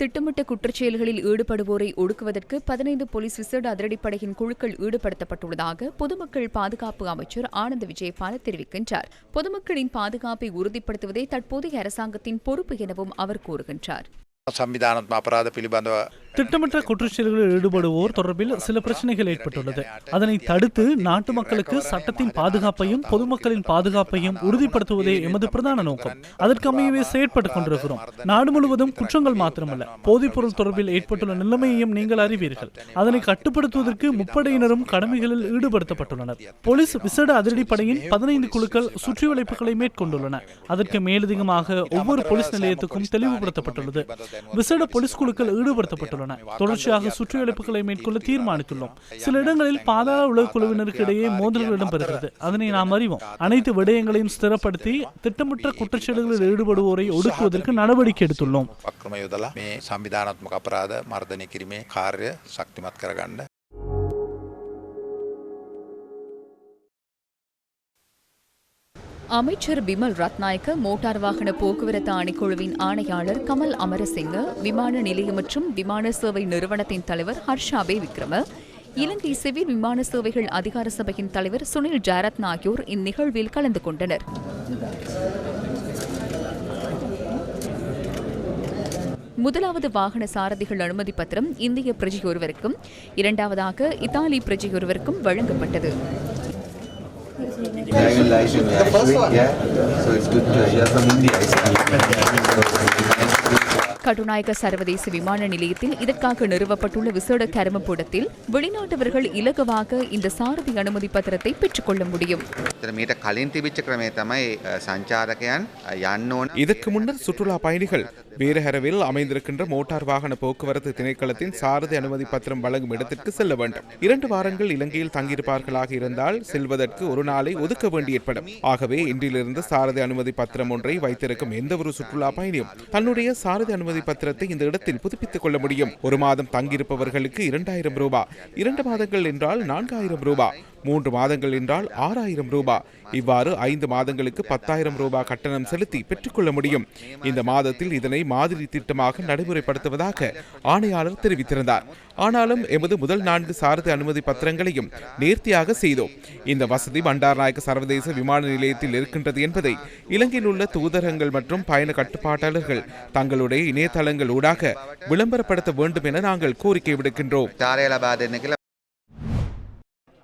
திட்டமிட்ட குற்றச்செயல்களில் ஈடுபடுவோரை ஒடுக்குவதற்கு பதினைந்து போலீஸ் விசேட அதிரடிப்படையின் குழுக்கள் ஈடுபடுத்தப்பட்டுள்ளதாக பொதுமக்கள் பாதுகாப்பு அமைச்சர் ஆனந்த விஜயபால தெரிவிக்கின்றார். பொதுமக்களின் பாதுகாப்பை உறுதிப்படுத்துவதே தற்போதைய அரசாங்கத்தின் பொறுப்பு எனவும் அவர் கூறுகின்றார். சம்விதானாத்ம குற்றச்செயல்களில் ஈடுபடுவோர் தொடர்பில் சில பிரச்சனைகள் ஏற்பட்டுள்ளது அதனை தடுத்து நாட்டு மக்களுக்கு சட்டத்தின் பாதுகாப்பையும் பொதுமக்களின் பாதுகாப்பையும் உறுதிப்படுத்துவதே எமது பிரதான நோக்கம் அதற்கமையவே செயற்பட்டுக் கொண்டிருக்கிறோம் நாடு முழுவதும் குற்றங்கள் மாத்திரமல்ல போதைப்பொருள் தொடர்பில் ஏற்பட்டுள்ள நிலைமையையும் நீங்கள் அறிவீர்கள் அதனை கட்டுப்படுத்துவதற்கு முப்படையினரும் கடமைகளில் ஈடுபடுத்தப்பட்டுள்ளனர் போலீஸ் விசேட அதிரடி படையின் பதினைந்து குழுக்கள் சுற்றி வளைப்புகளை மேற்கொண்டுள்ளன அதற்கு மேலதிகமாக ஒவ்வொரு போலீஸ் நிலையத்துக்கும் தெளிவுபடுத்தப்பட்டுள்ளது விசேட போலீஸ் குழுக்கள் ஈடுபடுத்தப்பட்டுள்ளன. தொடர்ச்சியாக சுற்றிவளைப்புகளை மேற்கொள்ள தீர்மானித்துள்ளோம். சில இடங்களில் பாதாள உலக குழுவினருக்கு இடையே மோதல்கள் இடம்பெறுகிறது. அதனை நாம் அறிவோம். அனைத்து விடயங்களையும் ஸ்திரப்படுத்தி திட்டமிட்ட குற்றச்செயல்களில் ஈடுபடுவோரை ஒடுக்குவதற்கு நடவடிக்கை எடுத்துள்ளோம். சம்விதானாத்மக அபராத மர்தனை கிருமி காரிய சக்திமத் கரகாண்ட அமைச்சர் பிமல் ரத்நாயக்க மோட்டார் வாகன போக்குவரத்து ஆணைக்குழுவின் ஆணையாளர் கமல் அமரசிங்க விமான நிலையம் மற்றும் விமான சேவை நிறுவனத்தின் தலைவர் ஹர்ஷாபே விக்ரம இலங்கை சிவில் விமான சேவைகள் அதிகார சபையின் தலைவர் சுனில் ஜாரத்ன ஆகியோர் இந்நிகழ்வில் கலந்து கொண்டனர். முதலாவது வாகன சாரதிகள் அனுமதி பத்திரம் இந்திய பிரஜையொருவருக்கும் இரண்டாவதாக இத்தாலி The first one. Yeah. So it's good to hear from India. So, Katunayake சர்வதேச விமான நிலையத்தில் இதற்காக நிறுவப்பட்டுள்ள விசேட கருமப்பூடத்தில் வெளிநாட்டவர்கள் இலகுவாக இந்த சாரதி அனுமதி பத்திரத்தை பெற்றுக்கொள்ள முடியும். இதற்கு முன்னர் சுற்றுலா பயணிகள் வீரஹரவில் அமைந்திருக்கின்ற மோட்டார் வாகன போக்குவரத்து திணைக்களத்தின் சாரதி அனுமதி பத்திரம் வழங்கும் இடத்திற்கு செல்ல வேண்டும். இரண்டு வாரங்கள் இலங்கையில் தங்கியிருப்பார்களாக இருந்தால் செல்வதற்கு ஒரு நாளை ஒதுக்க வேண்டி ஏற்படும். ஆகவே இன்றிலிருந்து சாரதி அனுமதி பத்திரம் ஒன்றை வைத்திருக்கும் எந்த ஒரு சுற்றுலா பயணியும் தன்னுடைய சாரதி அனுமதி பத்திரத்தை இந்த இடத்தில் புதுப்பித்துக் கொள்ள முடியும். ஒரு மாதம் தங்கியிருப்பவர்களுக்கு இரண்டாயிரம் ரூபாய் இரண்டு மாதங்கள் என்றால் நான்காயிரம் ரூபாய் மூன்று மாதங்கள் என்றால் ஆறாயிரம் ரூபாய் இவ்வாறு ஐந்து மாதங்களுக்கு பத்தாயிரம் ரூபாய் கட்டணம் செலுத்தி பெற்றுக்கொள்ள முடியும். இந்த மாதத்தில் இதனை மாதிரி திட்டமாக நடைமுறைப்படுத்துவதாக ஆணையாளர் தெரிவித்திருந்தார். ஆனாலும் எமது முதல் நான்கு சாரதி அனுமதி பத்திரங்களையும் நேர்த்தியாக செய்தோம். இந்த வசதி பண்டார்நாயக்க சர்வதேச விமான நிலையத்தில் இருக்கின்றது என்பதை இலங்கையில் உள்ள தூதரகங்கள் மற்றும் பயண கட்டுப்பாட்டாளர்கள் தங்களுடைய இணையதளங்கள் ஊடாக விளம்பரப்படுத்த வேண்டும் என நாங்கள் கோரிக்கை விடுக்கின்றோம்.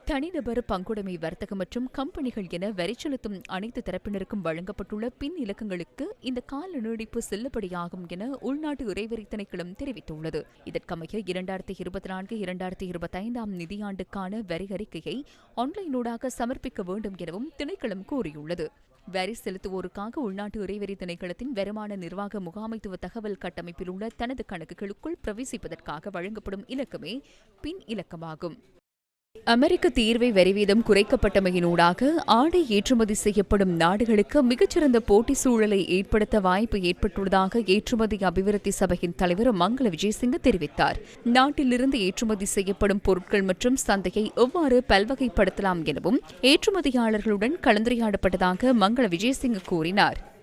தனிநபர் பங்குடைமை வர்த்தகம் மற்றும் கம்பெனிகள் என வரி செலுத்தும் அனைத்து தரப்பினருக்கும் வழங்கப்பட்டுள்ள பின் இலக்கங்களுக்கு இந்த கால நீடிப்பு செல்லுபடியாகும் என உள்நாட்டு இறைவரி திணைக்களம் தெரிவித்துள்ளது. இதற்கமைய இரண்டாயிரத்தி இருபத்தி நான்கு இரண்டாயிரத்தி இருபத்தி ஐந்தாம் நிதியாண்டுக்கான வரி அறிக்கையை ஆன்லைனூடாக சமர்ப்பிக்க வேண்டும் எனவும் திணைக்களம் கூறியுள்ளது. வரி செலுத்துவோருக்காக உள்நாட்டு இறைவரி திணைக்களத்தின் வருமான நிர்வாக முகாமைத்துவ தகவல் கட்டமைப்பில் உள்ள தனது கணக்குகளுக்குள் பிரவேசிப்பதற்காக வழங்கப்படும் இலக்கமே பின் இலக்கமாகும். அமெரிக்க தீர்வை வரிவீதம் குறைக்கப்பட்டமையினூடாக ஆடை ஏற்றுமதி செய்யப்படும் நாடுகளுக்கு மிகச்சிறந்த போட்டி சூழலை ஏற்படுத்த வாய்ப்பு ஏற்பட்டுள்ளதாக ஏற்றுமதி அபிவிருத்தி சபையின் தலைவர் மங்கள விஜயசிங்க தெரிவித்தார். நாட்டிலிருந்து ஏற்றுமதி செய்யப்படும் பொருட்கள் மற்றும் சந்தையை எவ்வாறு பல்வகைப்படுத்தலாம் எனவும் ஏற்றுமதியாளர்களுடன் கலந்துரையாடப்பட்டதாக மங்கள விஜயசிங்க கூறினார்.